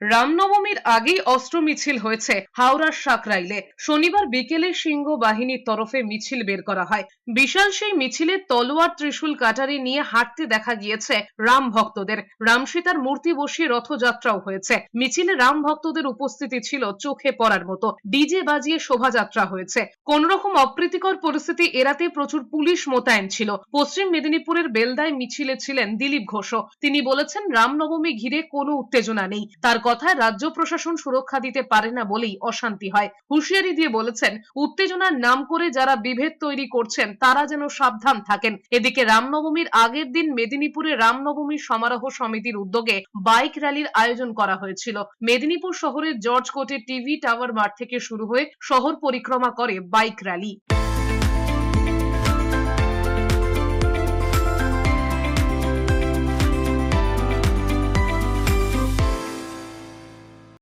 রামনবমীর আগেই অস্ত্র মিছিল হয়েছে হাওড়ার সাকরাইলে। শনিবার বিকেলে সিংহ বাহিনীর তরফে মিছিল বের করা হয়। বিশাল সেই মিছিলে তলোয়ার ত্রিশূল কাটারি নিয়ে হাঁটতে দেখা গিয়েছে রাম ভক্তদের। রামসীতার মূর্তি বসিয়ে রথযাত্রাও হয়েছে। মিছিলে রাম ভক্তদের উপস্থিতি ছিল চোখে পড়ার মতো। ডিজে বাজিয়ে শোভাযাত্রা হয়েছে। কোন রকম অপ্রীতিকর পরিস্থিতি এড়াতে প্রচুর পুলিশ মোতায়েন ছিল। পশ্চিম মেদিনীপুরের বেলদায় মিছিলে ছিলেন দিলীপ ঘোষ তিনি বলেছেন, রামনবমী ঘিরে কোনো উত্তেজনা নেই। তার কথায় রাজ্য প্রশাসন সুরক্ষা দিতে পারে না বলেই অশান্তি হয়। হুঁশিয়ারি দিয়ে বলেছেন, উত্তেজনার নাম করে যারা বিভেদ তৈরি করছেন, তারা যেন সাবধান থাকেন। এদিকে রামনবমীর আগের দিন মেদিনীপুরে রামনবমী সমারোহ সমিতির উদ্যোগে বাইক র্যালির আয়োজন করা হয়েছিল। মেদিনীপুর শহরের জর্জ কোর্টের টিভি টাওয়ার মাঠ থেকে শুরু হয়ে শহর পরিক্রমা করে বাইক র্যালি।